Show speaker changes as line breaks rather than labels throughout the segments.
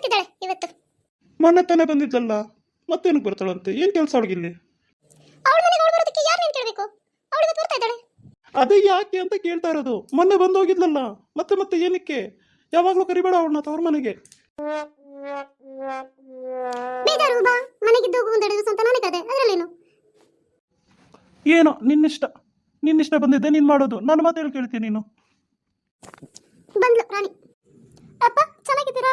ಬರ್ತಿದ್ದಾಳೆ ಇವತ್ತು.
ಮೊನ್ನೆ ತಾನೇ ಬಂದಿದ್ದಲ್ಲ ಮತ್ತೇನಕ್ಕೆ ಬರ್ತಾಳಂತೆ? ಏನು ಕೆಲಸ ಅವಳಿಗಿಲ್ಲಿ
ಅವಳ ಮನೆಗೆ ಅವಳು ಬರೋದಕ್ಕೆ ಯಾರು ನೀನು ಕೇಳಬೇಕು? ಅವಳು ಇವತ್ತು ಬರ್ತಾ ಇದ್ದಾಳೆ.
ಅದೇ ಯಾಕೆ ಅಂತ ಕೇಳ್ತಾ ಇರೋದು. ಮೊನ್ನೆ ಬಂದು ಹೋಗಿದ್ಲಲ್ಲ ಮತ್ತೆ ಮತ್ತೆ ಏನಕ್ಕೆ? ಯಾವಾಗಲೂ ಕರಿಬೇಡ ಅವಳನ್ನ ತವ್ರ ಮನೆಗೆ.
ಬೇಜಾರು ಬಾ. ಮನೆಗಿದ್ದು ಹೋಗು ಒಂದೆರಡು ದಿವಸ ಅಂತ ನಾನೇ ಕದೆ ಅದರಲ್ಲೇನು?
ಏನೋ ನಿನ್ನಿಷ್ಟ. ನಿನ್ನಿಷ್ಟ ಬಂದಿದ್ದೆ ನೀನು ಮಾಡೋದು. ನನ್ನ ಮಾತು ಹೇಳಿ ಕೇಳ್ತೀನಿ ನೀನು.
ಬಂದ್ಲು ರಾಣಿ. ಅಪ್ಪ ಚೆನ್ನಾಗಿದ್ದೀರಾ?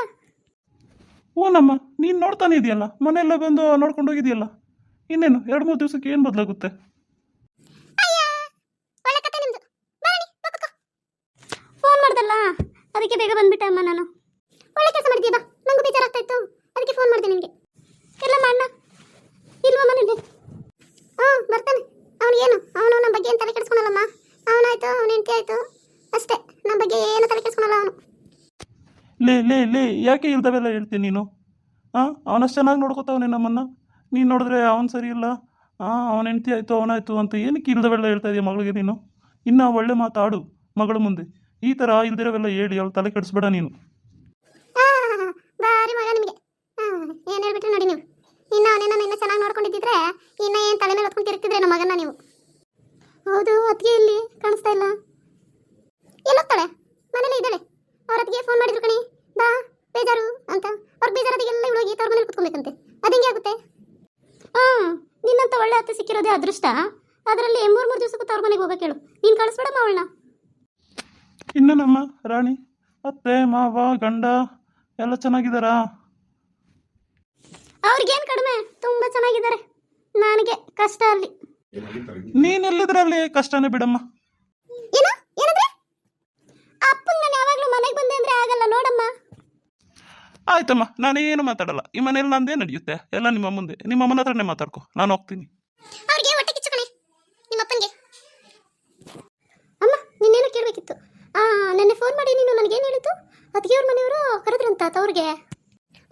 ಓನಮ್ಮ ನೀನು ನೋಡ್ತಾನೆ ಇದೆಯಲ್ಲ? ಮನೆಯಲ್ಲ ಬಂದು ನೋಡ್ಕೊಂಡು ಹೋಗಿದೆಯಲ್ಲ? ಇನ್ನೇನು, ಎರಡು ಮೂರು ದಿವಸಕ್ಕೆ ಏನು ಬದಲಾಗುತ್ತೆ?
ಫೋನ್ ಮಾಡ್ದಲ್ಲ? ಅದಕ್ಕೆ ಬೇಗ ಬಂದ್ಬಿಟ್ಟೆ ಅಮ್ಮ ನಾನು. ಒಳ್ಳೆ ಕೆಲಸ ಮಾಡಿದ್ಯಾ ಬಾ. ನಂಗೂ ಬೇಜಾರಾಗ್ತಾ ಇತ್ತು. ಅದಕ್ಕೆ ಫೋನ್ ಮಾಡಿದೆ ನಿನಗೆ ಎಲ್ಲಮ್ಮ ಅಣ್ಣ ಇಲ್ವಾ ಮನೇಲಿ ಹ್ಞೂ ಬರ್ತಾನೆ ಅವನಿಗೇನು ಅವನು ನಮ್ಮ ಬಗ್ಗೆ ಏನು ತಲೆ ಕೆಡಿಸ್ಕೊಳಲ್ಲಮ್ಮ ಅವನಾಯ್ತು ಅವನ ಹೆಂಡತಿ ಆಯ್ತು ಅಷ್ಟೇ ನಮ್ಮ ಬಗ್ಗೆ ಏನು ತಲೆ ಕೆಡಿಸ್ಕೊಳಲ್ಲ ಅವನು
ಲೇ ಯಾಕೆ ಇಲ್ದವೆಲ್ಲ ಹೇಳ್ತೀನಿ ನೀನು? ಹಾಂ ಅವನಷ್ಟು ಚೆನ್ನಾಗಿ ನೋಡ್ಕೋತಾವನೆ ನಮ್ಮನ್ನು. ನೀನು ನೋಡಿದ್ರೆ ಅವನು ಸರಿ ಇಲ್ಲ. ಹಾಂ ಅವನ ಹೆಂಡತಿ ಆಯಿತು ಅವನಾಯಿತು ಅಂತ ಏನಕ್ಕೆ ಇಲ್ದವೆಲ್ಲ ಹೇಳ್ತಾ ಇದೆಯಾ ಮಗಳಿಗೆ ನೀನು? ಇನ್ನು ಒಳ್ಳೆ ಮಾತಾಡು ಮಗಳ ಮುಂದೆ. ಈ ಥರ ಇಲ್ದಿರೋವೆಲ್ಲ ಹೇಳಿ, ಅವಳು ತಲೆ ಕೆಡಿಸ್ಬೇಡ ನೀನು
ಆ, ಭಾರಿ ಮಗ ನಿಮಗೆ ಏನು ಹೇಳ್ಬಿಟ್ರಿ ನೋಡಿ ನೀವು ಇನ್ನು ಅವನೇನ ನಿನ್ನ ಚೆನ್ನಾಗಿ ನೋಡ್ಕೊಂಡಿದ್ದಿದ್ರೆ ಇನ್ನ ಏನು ತಲೆ ಮೇಲೆ ಹೊತ್ಕೊಂಡು ತಿರುಗ್ತಿದ್ರೆ ನಮ್ಮ ಮಗನ ನೀವು ಹೌದು ಅತ್ತಿಗೆ ಇಲ್ಲಿ ಕಾಣಿಸ್ತಾ ಇಲ್ಲ ಎಲ್ಲೋಗ್ತಾಳೆ ಮನೇಲಿ ಇದ್ದಾಳೆ ಅವ್ರ ಅತ್ತಿಗೆ ಫೋನ್ ಮಾಡಿದ್ರು ಕಣಿ ಬಾ ಬೇಜಾರು ಅಂತ ಅವ್ರ ಬೇಜಾರದಿಗೆಲ್ಲ ಇವಳಿಗೆ ತವ್ರ ಮನೇಲಿ ಕುತ್ಕೊಬೇಕಂತೆ ಅದಂಗೆ ಆಗುತ್ತೆ ಹಾಂ ನಿನ್ನಂತ ಒಳ್ಳೆ ಅತ್ತೆ ಸಿಕ್ಕಿರೋದೇ ಅದೃಷ್ಟ? ಅದರಲ್ಲಿ ಮೂರು ಮೂರು ದಿವಸಕ್ಕೂ ತವ್ರ ಮನೆಗೆ ಹೋಗಕ್ಕೆ ಹೇಳು. ನೀನು ಕಳಿಸ್ಬೇಡಮ್ಮ ಅವಳನ್ನ.
ಇನ್ನು ನಮ್ಮ ರಾಣಿ ಅತ್ತೆ ಮಾವ ಗಂಡ ಎಲ್ಲ ಚೆನ್ನಾಗಿದ್ದಾರಾ?
ಅವ್ರಿಗೇನು ಕಡಿಮೆ? ತುಂಬ ಚೆನ್ನಾಗಿದ್ದಾರೆ. ನನಗೆ ಕಷ್ಟ ಅಲ್ಲಿ.
ನೀನೆಲ್ಲಿದ್ರಲ್ಲಿ ಕಷ್ಟನೇ ಬಿಡಮ್ಮ
ಏನು ಏನಂದ್ರೆ ಅಪ್ಪಂಗೆ ನಾನು ಯಾವಾಗಲೂ ಮನೆಗೆ ಬಂದೆ ಅಂದ್ರೆ ಆಗಲ್ಲ ನೋಡಮ್ಮ
ಆಯ್ತಮ್ಮ, ನಾನೇನು ಮಾತಾಡಲ್ಲ. ಈ ಮನೇಲಿ ನಂದೇ ನಡೆಯುತ್ತೆ? ಎಲ್ಲ ನಿಮ್ಮ ಮುಂದೆ. ನಿಮ್ಮ ಅಮ್ಮನ ಹತ್ರನೇ ಮಾತಾಡ್ಕೊ. ನಾನು ಹೋಗ್ತೀನಿ.
ಅವ್ರಿಗೆ ಹೊಟ್ಟೆ ಕಿಚ್ಚು ಕಣೆ. ನಿಮ್ಮ ಅಪ್ಪನಿಗೆ. ಅಮ್ಮ, ನಿನ್ನೇನು ಕೇಳಬೇಕಿತ್ತು. ನೆನ್ನೆ ಫೋನ್ ಮಾಡಿ ನೀನು ನನಗೇನು ಹೇಳಿತು ಅತ್ತಿಗೆ ಅವ್ರ ಮನೆಯವರು ಕರೆದ್ರಂತ ತವ್ರಿಗೆ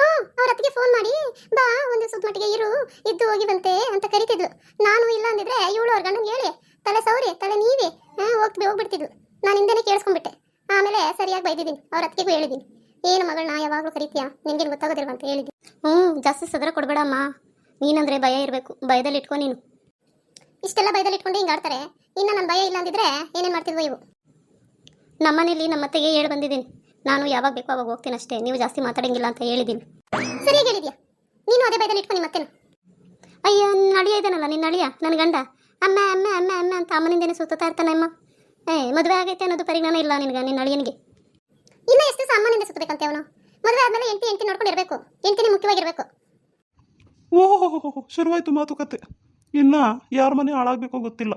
ಹಾಂ ಅವ್ರ ಅತ್ತಿಗೆ ಫೋನ್ ಮಾಡಿ, ಬಾ, ಒಂದು ಸುತ್ತ ಮಟ್ಟಿಗೆ ಇರು, ಇದ್ದು ಹೋಗಿ ಬಂತೆ ಅಂತ ಕರಿತಿದ್ಲು. ನಾನು ಇಲ್ಲ ಅಂದಿದ್ರೆ ಇವಳು ಅವ್ರ ಗಂಡನ ಹೇಳಿ. ತಲೆ ಸೌರಿ ತಲೆ ನೀವೇ. ಹಾಂ ಹೋಗ್ತಿ ಹೋಗ್ಬಿಡ್ತಿದ್ಲು. ನಾನು ಹಿಂದೆನೇ ಕೇಳಿಸ್ಕೊಂಡ್ಬಿಟ್ಟೆ. ಆಮೇಲೆ ಸರಿಯಾಗಿ ಬೈದಿದ್ದೀನಿ. ಅವ್ರ ಅತ್ತಿಗೆಗೂ ಹೇಳಿದ್ದೀನಿ. ಏನು ಮಗಳನ್ನ ಯಾವಾಗಲೂ ಕರಿತೀಯಾ? ನಿನ್ಗೇನು ಗೊತ್ತಾಗೋದಿಲ್ವ ಅಂತ ಹೇಳಿದ್ದೆ? ಹ್ಞೂ ಜಾಸ್ತಿ ಸದರ ಕೊಡಬೇಡಮ್ಮ. ನೀನಂದ್ರೆ ಭಯ ಇರಬೇಕು, ಭಯದಲ್ಲಿ ಇಟ್ಕೊ ನೀನು. ಇಷ್ಟೆಲ್ಲ ಭಯದಲ್ಲಿ ಇಟ್ಕೊಂಡು ಹಿಂಗೆ ಆಡ್ತಾರೆ? ಇನ್ನು ನನ್ನ ಭಯ ಇಲ್ಲ ಅಂದಿದ್ರೆ ಏನೇನು ಮಾಡ್ತಿದ್ವು ಇವು? ನಮ್ಮನೇಲಿ ನಮ್ಮ ಅತ್ತೆಗೆ ಹೇಳಿ ಬಂದಿದ್ದೀನಿ. ನಾನು ಯಾವಾಗ ಬೇಕೋ ಅವಾಗ ಹೋಗ್ತೀನಿ ಅಷ್ಟೇ. ನೀವು ಜಾಸ್ತಿ ಮಾತಾಡಂಗಿಲ್ಲ ಅಂತ ಹೇಳಿದ್ದೀನಿ. ಸರಿ ಹೇಳಿದ್ಯಾ? ನೀನು ಅದೇ ಭಯದಲ್ಲಿ ಇಟ್ಕೊಂಡು ನಿಮ್ಮ ಅತ್ತೆನ? ಅಯ್ಯೋ ನಿನ್ನ ಅಳಿಯ ಇದ್ದಾನಲ್ಲ ನಿನ್ನ ಅಳಿಯ ನನ್ನ ಗಂಡ? ಅಮ್ಮ ಅಮ್ಮ ಅಮ್ಮ ಅಮ್ಮ ಅಂತ ಅಮ್ಮನಿಂದೇನೆ ಸುತ್ತಾ ಇರ್ತಾನೆ ಅಮ್ಮ ಏ, ಮದುವೆ ಆಗೈತೆ ಅನ್ನೋದು ಪರಿಜ್ಞಾನ ಇಲ್ಲ ನಿನಗೆ ನಿನ್ನ ಅಳಿಯನಿಗೆ. ಇನ್ನ ಎಷ್ಟು ಅಮ್ಮನಿಂದ ಸುತ್ತಬೇಕಂತೆ ಅವನು? ಮದುವೆ ಆದ್ಮೇಲೆ ಎಂಟಿ ಎಂಟಿ ನೋಡ್ಕೊಂಡು ಇರಬೇಕು ಎಂಟಿನೇ ಮುಖ್ಯವಾಗಿರ್ಬೇಕು.
ಓಹೋ ಶುರುವಾಯ್ತು ಮಾತುಕತೆ. ಇನ್ನ ಯಾರ ಮನೆ ಹಾಳಾಗ್ಬೇಕೋ ಗೊತ್ತಿಲ್ಲ.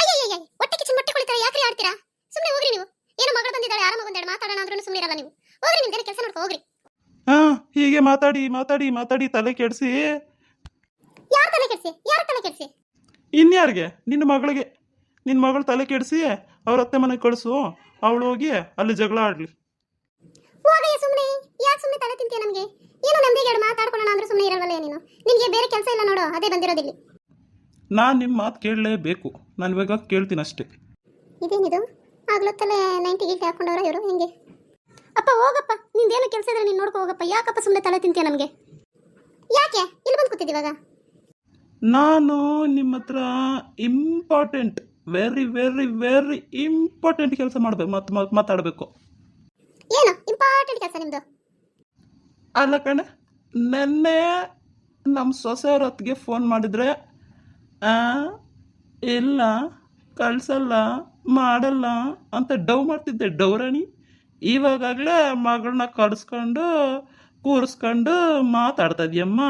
ಅಯ್ಯಯ್ಯಯ್ಯ ಹೊಟ್ಟೆ ಕಿಚನ್ ಮೊಟ್ಟೆ ಕುಳಿತಾರೆ ಯಾಕ್ರಿ ಆಡ್ತೀರಾ ಸುಮ್ಮನೆ ಹೋಗ್ರಿ ನೀವು ಏನೋ ಮಗಳು ಬಂದಿದ್ದಾಳೆ ಆರಾಮಾಗಿ ಒಂದೆರಡು ಮಾತಾಡೋಣ ಅಂದ್ರೂ ಸುಮ್ಮನೆ ಇರಲ್ಲ ನೀವು ಹೋಗ್ರಿ ನಿಮ್ದೇನೆ ಕೆಲಸ ನೋಡ್ಕೊ ಹೋಗ್ರಿ
ಹಾ ಹೀಗೆ ಮಾತಾಡಿ ಮಾತಾಡಿ ಮಾತಾಡಿ ತಲೆ ಕೆಡಿಸಿ
ಯಾರ ತಲೆ ಕೆಡಿಸಿ ಯಾರ್ ತಲೆ ಕೆಡಿಸಿ
ಇನ್ಯಾರಿಗೆ ನಿನ್ನ ಮಗಳಿಗೆ ನಿನ್ನ ಮಗಳು ತಲೆ ಕೆಡಿಸಿ ಅವ್ರ ಅತ್ತೆ ಮನೆಗೆ ಕಳಿಸು ಅವಳು ಹೋಗಿ ಅಲ್ಲಿ ಜಗಳ ಆಡ್ಲಿ.
ಹೋಗಯ್ಯ ಸುಮ್ಮನೆ ಯಾಕೆ ಸುಮ್ಮನೆ ತಲೆ ತಿಂತೀಯ ನಮಗೆ? ಏನು ನಮ್ದಿಗೆ ಎರಡು ಮಾತಾಡ್ಕೊಳ್ಳೋಣ ಅಂದ್ರೆ ಸುಮ್ಮನೆ ಇರಲ್ವಲ್ಲ ನೀನು? ಬೇರೆ ಕೆಲಸ ಇಲ್ಲ ನೋಡು ಅದೇ ಬಂದಿರೋದಿಲ್ಲಿ.
ನಾನು ನಿಮ್ಮ ಮಾತು ಕೇಳಲೇಬೇಕು ನಾನು ಇವಾಗ ಕೇಳ್ತೀನಿ ಅಷ್ಟೇ.
ಇದೇನಿದು? ಆಗ್ಲೊತ್ತಲ್ಲೇ ನೈಂಟಿ ಗೀಟಿ ಹಾಕೊಂಡವ್ರ ಇವರು ಹೆಂಗೆ? ಅಪ್ಪ ಹೋಗಪ್ಪ ನಿಂದೇನು ಕೆಲಸ ಇದ್ರೆ ನೀನು ನೋಡ್ಕೊ ಹೋಗಪ್ಪ. ಯಾಕಪ್ಪ ಸುಮ್ಮನೆ ತಲೆ ತಿಂತೀಯ ನಮಗೆ? ಯಾಕೆ? ಇಲ್ಲಿ ಬಂದು ಕೂತಿದ್ದೀವಾಗ?
ನಾನು ನಿಮ್ಮ ಹತ್ರ important very very very important ಕೆಲಸ ಮಾಡಬೇಕು ಮತ್ತು ಮಾತಾಡಬೇಕು.
ಏನು? ಇಂಪಾರ್ಟೆಂಟ್ ಕೆಲಸ ನಿಮ್ಮದು
ಅಲ್ಲ ಕಣೆ ನೆನ್ನೆ ನಮ್ಮ ಸೊಸೆಯವ್ರ ಹೊತ್ತಿಗೆ ಫೋನ್ ಮಾಡಿದರೆ ಇಲ್ಲ ಕಳ್ಸಲ್ಲ ಮಾಡಲ್ಲ ಅಂತ ಡವ್ ಮಾಡ್ತಿದ್ದೆ ಡೌರಾಣಿ ಇವಾಗಲೇ ಮಗಳನ್ನ ಕಳಿಸ್ಕೊಂಡು ಕೂರಿಸ್ಕೊಂಡು ಮಾತಾಡ್ತಾ ಇದೆಯಮ್ಮ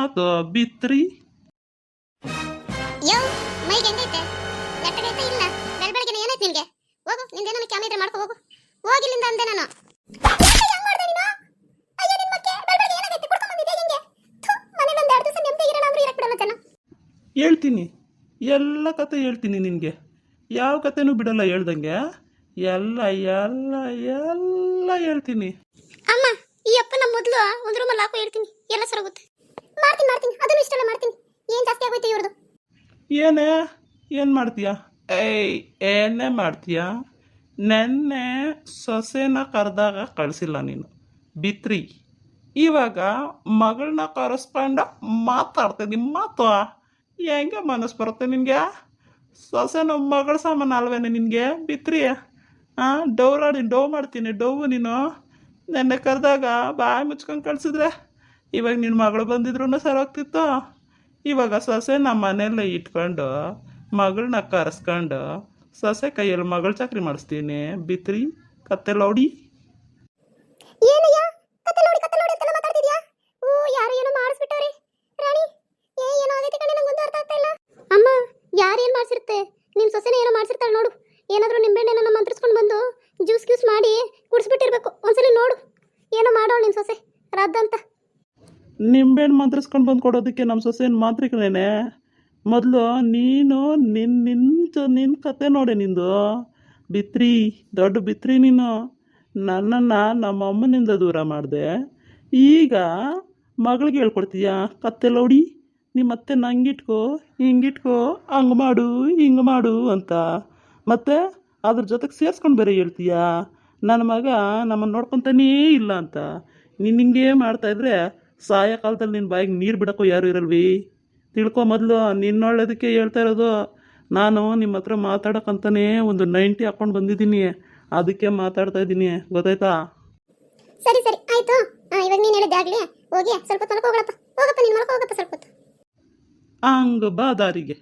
ಬಿತ್ರಿ
ಹೋಗು ನಿಂದೇನೋ ಕ್ಯಾಮೆ ಇದ್ರೆ ಮಾಡ್ಕೊ ಹೋಗು. ಹೋಗಿಲ್ಲಿಂದ ಅಂದೆ ನಾನು.
ಹೇಳ್ತೀನಿ. ಎಲ್ಲ ಕತೆ ಹೇಳ್ತೀನಿ ನಿನಗೆ. ಯಾವ ಕತೆನೂ ಬಿಡಲ್ಲ ಹೇಳ್ದಂಗೆ. ಎಲ್ಲ ಎಲ್ಲ ಎಲ್ಲ ಹೇಳ್ತೀನಿ.
ಅಮ್ಮ ಈ ಅಪ್ಪನ ಮೊದಲು ಒಂದು ರೂಮಲ್ಲಿ ಹಾಕೋ ಹೇಳ್ತೀನಿ. ಎಲ್ಲ ಸರೋಗುತ್ತೆ ಮಾಡ್ತೀನಿ ಮಾಡ್ತೀನಿ. ಅದನ್ನು ಇಷ್ಟೆಲ್ಲ ಮಾಡ್ತೀನಿ. ಏನು ಜಾಸ್ತಿ ಆಗೋಯ್ತು ಇವ್ರದ್ದು
ಏನೇ? ಏನು ಮಾಡ್ತೀಯ? ಏಯ್, ಏನೇ ಮಾಡ್ತೀಯ? ನೆನ್ನೆ ಸೊಸೆನ ಕರೆದಾಗ ಕಳಿಸಿಲ್ಲ ನೀನು. ಬಿತ್ರಿ. ಇವಾಗ ಮಗಳನ್ನ ಕರೆಸ್ಕೊಂಡು ಮಾತಾಡ್ತೀನಿ ಮಾತು. ಹೆಂಗೆ ಮನಸ್ಸು ಬರುತ್ತೆ ನಿನಗೆ? ಸೊಸೆ ನಮ್ಮ ಮಗಳ ಸಾಮಾನು ಅಲ್ವೇನೆ ನಿನಗೆ? ಬಿತ್ರಿ. ಹಾಂ ಡೌರಾಡಿ ಡೌ ಮಾಡ್ತೀನಿ, ಡೌ ನೀನು. ನೆನ್ನೆ ಕರೆದಾಗ ಬಾಯಿ ಮುಚ್ಕೊಂಡು ಕಳಿಸಿದ್ರೆ ಇವಾಗ ನಿನ್ನ ಮಗಳು ಬಂದಿದ್ರು ಸರೋಗ್ತಿತ್ತು ಇವಾಗ ಸೊಸೆ ನಮ್ಮ ಮನೆಯಲ್ಲೇ ಇಟ್ಕೊಂಡು ಮಗಳನ್ನ ಕರೆಸ್ಕೊಂಡು ಸೊಸೆ ಕೈಯಲ್ಲಿ ಮಗಳ ಚಾಕ್ರಿ ಮಾಡಿಸ್ತೀನಿ. ಬಿತ್ರಿ ಕತ್ತೆ ಲೌಡಿ.
ಏನೋ ಏನೋ ಅಮ್ಮ ಯಾರು ಏನು ಮಾಡಿಸಿರುತ್ತೆ? ನಿನ್ನ ಸೊಸೆನೇ ಏನೋ ಮಾಡಿಸಿರ್ತಾಳೆ ನೋಡು. ಏನಾದರೂ ನಿಂಬೆಹಣ್ಣನ್ನ ಮಂತ್ರಿಸ್ಕೊಂಡು ಬಂದು ಜ್ಯೂಸ್ ಗ್ಯೂಸ್ ಮಾಡಿ ಕುಡಿಸ್ಬಿಟ್ಟಿರ್ಬೇಕು. ಒಂದ್ಸಲಿ ನೋಡು. ಏನೋ ಮಾಡೋಳು ನಿನ್ನ ಸೊಸೆ. ರದ್ದಂತ
ನಿಂಬೆಹಣ್ಣು ಮಂತ್ರಿಸ್ಕೊಂಡು ಬಂದು ಕೊಡೋದಕ್ಕೆ ನಮ್ಮ ಸೊಸೆನ ಮಾತ್ರಿಕನೇನೆ? ಮೊದಲು ನೀನು ನಿನ್ನ ನಿಂತು ನಿನ್ನ ಕತೆ ನೋಡಿ ನಿಂದು. ಬಿತ್ರಿ, ದೊಡ್ಡ ಬಿತ್ರಿ ನೀನು. ನನ್ನನ್ನು ನಮ್ಮ ಅಮ್ಮನಿಂದ ದೂರ ಮಾಡಿದೆ. ಈಗ ಮಗಳಿಗೆ ಹೇಳ್ಕೊಡ್ತೀಯ? ಕತ್ತೆ ಲೋಡಿ ನಿಮ್ಮ ಮತ್ತೆ ನಂಗಿಟ್ಕೋ, ಹಿಂಗಿಟ್ಕೋ, ಹಂಗೆ ಮಾಡು, ಹಿಂಗೆ ಮಾಡು ಅಂತ. ಮತ್ತೆ ಅದ್ರ ಜೊತೆಗೆ ಸೇರಿಸ್ಕೊಂಡು ಬೇರೆ ಹೇಳ್ತೀಯ? ನನ್ನ ಮಗ ನಮ್ಮನ್ನು ನೋಡ್ಕೊತಾನೇ ಇಲ್ಲ ಅಂತ. ನೀನು ಹಿಂಗೆ ಮಾಡ್ತಾಯಿದ್ರೆ ಇದ್ರೆ ಕಾಲದಲ್ಲಿ ನಿನ್ನ ಬಾಯಿಗೆ ನೀರು ಬಿಡೋಕ್ಕೂ ಯಾರು ಇರಲ್ವಿ? ತಿಳ್ಕೊ ಮೊದಲು ನಿನ್ನೊಳ್ಳೋದಕ್ಕೆ ಹೇಳ್ತಾ ಇರೋದು ನಾನು ನಿಮ್ಮ ಹತ್ರ ಮಾತಾಡೋಕ್ಕಂತಲೇ ಒಂದು ನೈಂಟಿ ಹಾಕ್ಕೊಂಡು ಬಂದಿದ್ದೀನಿ. ಅದಕ್ಕೆ ಮಾತಾಡ್ತಾ ಇದ್ದೀನಿ. ಗೊತ್ತಾಯ್ತಾ?
ಸರಿ ಸರಿ. ಆಯ್ತು. ಇವಾಗ ನೀನು ಹೇಳಿದ್ದಾಗ್ಲಿ ಹೋಗಿ ಸ್ವಲ್ಪ ಹೋಗಪ್ಪ ಹೋಗಪ್ಪ ನಿನ್ನ ಹೋಗಪ್ಪ ಸ್ವಲ್ಪ ಹೊತ್ತು.
ಹಂಗೆ ಬಾ ದಾರಿಗೆ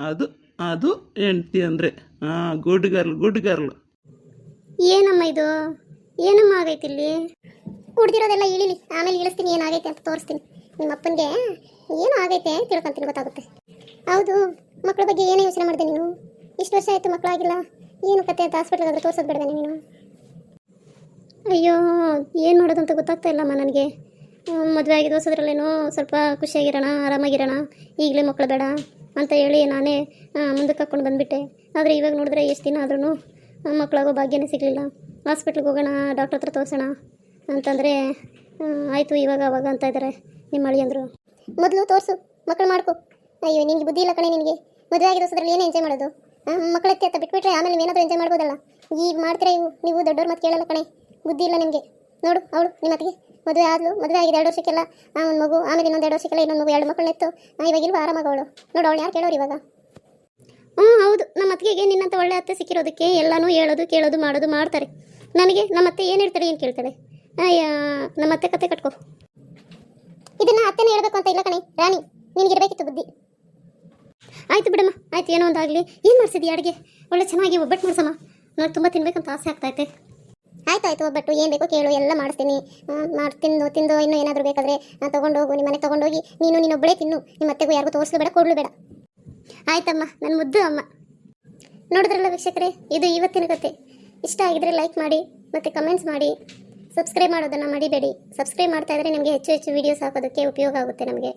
ಅದು ಅದು ಹೆಂಡ್ತಿ ಅಂದರೆ. ಹಾಂ ಗುಡ್ ಗರ್ಲ್ ಗುಡ್ ಗರ್ಲ್
ಏನಮ್ಮ ಇದು? ಏನಮ್ಮ ಆಗೈತಿ ಇಲ್ಲಿ? ಕುಡ್ದಿರೋದೆಲ್ಲ ಇಳಿಲಿ. ಆಮೇಲೆ ಇಳಿಸ್ತೀನಿ ಏನಾಗೈತೆ ಅಂತ ತೋರಿಸ್ತೀನಿ. ನಿಮ್ಮ ಅಪ್ಪನಿಗೆ ಏನು ಆಗೈತೆ ತಿಳ್ಕೊಂತೀನಿ, ಗೊತ್ತಾಗುತ್ತೆ. ಹೌದು ಮಕ್ಕಳ ಬಗ್ಗೆ ಏನೇ ಯೋಚನೆ ಮಾಡಿದೆ ನೀನು? ಇಷ್ಟು ವರ್ಷ ಆಯಿತು ಮಕ್ಕಳಾಗಿಲ್ಲ ಏನು ಕತೆ ಅಂತ ಹಾಸ್ಪಿಟ್ಲಿಗೆ ತೋರಿಸೋದು ಬೇಡವೆ ನೀನು? ಅಯ್ಯೋ, ಏನು ಮಾಡೋದು ಅಂತ ಗೊತ್ತಾಗ್ತಾ ಇಲ್ಲಮ್ಮ ನನಗೆ. ಮದುವೆ ಆಗಿ ಹೊಸದ್ರಲ್ಲೇನೋ ಸ್ವಲ್ಪ ಖುಷಿಯಾಗಿರೋಣ, ಆರಾಮಾಗಿರೋಣ. ಈಗಲೇ ಮಕ್ಕಳು ಬೇಡ ಅಂತ ಹೇಳಿ ನಾನೇ ಮುಂದಕ್ಕೆ ಹಾಕ್ಕೊಂಡು ಬಂದುಬಿಟ್ಟೆ. ಆದರೆ ಇವಾಗ ನೋಡಿದ್ರೆ ಎಷ್ಟು ದಿನ ಆದ್ರೂ ಮಕ್ಕಳಾಗೋ ಭಾಗ್ಯನೇ ಸಿಗಲಿಲ್ಲ. ಹಾಸ್ಪಿಟ್ಲಿಗೆ ಹೋಗೋಣ ಡಾಕ್ಟ್ರ್ ಹತ್ರ ತೋರಿಸೋಣ ಅಂತಂದರೆ ಆಯಿತು ಇವಾಗ, ಅವಾಗ ಅಂತ ಇದ್ದಾರೆ ನಿಮ್ಮ ಅಳಿಯಂದರು ಮೊದಲು ತೋರಿಸು ಮಕ್ಕಳು ಮಾಡ್ಕೊ. ಅಯ್ಯೋ ನಿನ್ಗೆ ಬುದ್ಧಿ ಇಲ್ಲ ಕಣೆ ನಿನಗೆ. ಮದುವೆ ಆಗಿರೋ ಸದ್ರಲ್ಲಿ ಏನು ಎಂಜಾಯ್ ಮಾಡೋದು? ಮಕ್ಕಳ ಅಂತ ಬಿಟ್ಬಿಟ್ರೆ ಆಮೇಲೆ ನೀವೇನಾದರೂ ಎಂಜಾಯ್ ಮಾಡ್ಬೋದಲ್ಲ? ಈಗ ಮಾಡ್ತೀರಾ ಇವು? ನೀವು ದೊಡ್ಡವ್ರ ಮತ್ತೆ ಕೇಳಲ್ಲ ಕಣೆ. ಬುದ್ಧಿ ಇಲ್ಲ ನಿಮಗೆ. ನೋಡು, ಅವಳು ನಿಮ್ಮ ಅತ್ತಿಗೆ. ಮದುವೆ ಆದಲು, ಮದುವೆ ಆಗಿದೆ ಎರಡು ವರ್ಷಕ್ಕೆಲ್ಲ. ಒಂದು ಮಗು, ಆಮೇಲೆ ಇನ್ನೊಂದು ಎರಡು ವರ್ಷಕ್ಕೆಲ್ಲ ಇನ್ನೊಂದು ಮಗು, ಎರಡು ಮಕ್ಕಳನ್ನ ಇತ್ತು ಇವಾಗ ಇಲ್ವಾ ಆರಾಮಾಗ ಅವಳು. ನೋಡು ಅವಳು ಯಾರು ಕೇಳೋರು ಇವಾಗ? ಹ್ಞೂ ಹೌದು. ನಮ್ಮ ಅತ್ತಿಗೆಗೆ ನಿನ್ನಂತ ಒಳ್ಳೆ ಅತ್ತೆ ಸಿಕ್ಕಿರೋದಕ್ಕೆ ಎಲ್ಲನೂ ಹೇಳೋದು, ಕೇಳೋದು, ಮಾಡೋದು ಮಾಡ್ತಾರೆ. ನನಗೆ ನಮ್ಮ ಅತ್ತೆ ಏನು ಹೇಳ್ತಾರೆ, ಏನು ಕೇಳ್ತಾಳೆ? ಅಯ್ಯ, ನಮ್ಮ ಅತ್ತೆ ಕತೆ ಕಟ್ಕೋ. ಇದನ್ನ ಅತ್ತೆನೇ ಹೇಳ್ಬೇಕು ಅಂತ ಇಲ್ಲ ಕಣೆ. ರಾಣಿ, ನಿನಗಿರ್ಬೇಕಿತ್ತು ಬುದ್ಧಿ. ಆಯ್ತು ಬಿಡಮ್ಮ, ಆಯ್ತು ಏನೋ ಒಂದಾಗಲಿ. ಏನು ಮಾಡಿಸಿದ್ಯಾ ಅಡುಗೆ? ಒಳ್ಳೆ ಚೆನ್ನಾಗಿ ಒಬ್ಬಟ್ಟು ಮಾಡ್ಸಮ್ಮ. ನನಗೆ ತುಂಬ ತಿನ್ಬೇಕಂತ ಆಸೆ ಆಗ್ತೈತೆ ಆಯ್ತು ಆಯ್ತು ಒಬ್ಬಟ್ಟು, ಏನು ಬೇಕೋ ಕೇಳು, ಎಲ್ಲ ಮಾಡಿಸ್ತೀನಿ. ಮಾಡಿ, ತಿಂದು ತಿಂದು, ಇನ್ನೂ ಏನಾದರೂ ಬೇಕಾದರೆ ನಾನು ತಗೊಂಡೋಗು ನಿಮ್ಮ ಮನೆಗೆ ತೊಗೊಂಡೋಗಿ, ನೀನು ನೀನೊಬ್ಬಳೇ ತಿನ್ನು. ನಿಮ್ಮ ಅತ್ತೆಗೂ ಯಾರಿಗೂ ತೋರಿಸ್ಲು ಬೇಡ, ಕೊಡ್ಲು ಬೇಡ. ಆಯ್ತಮ್ಮ ನನ್ನ ಮುದ್ದು ಅಮ್ಮ. ನೋಡಿದ್ರಲ್ಲ ವೀಕ್ಷಕರೇ, ಇದು ಇವತ್ತಿನ ಕತೆ. ಇಷ್ಟ ಆಗಿದ್ರೆ ಲೈಕ್ ಮಾಡಿ ಮತ್ತೆ ಕಮೆಂಟ್ಸ್ ಮಾಡಿ. ಸಬ್ಸ್ಕ್ರೈಬ್ ಮಾಡೋದನ್ನು ಮಡಿಬೇಡಿ. ಸಬ್ಸ್ಕ್ರೈಬ್ ಮಾಡ್ತಾ ಇದ್ರೆ ನಿಮಗೆ ಹೆಚ್ಚು ಹೆಚ್ಚು ವೀಡಿಯೋಸ್ ಹಾಕೋದಕ್ಕೆ ಉಪಯೋಗ ಆಗುತ್ತೆ ನಮಗೆ.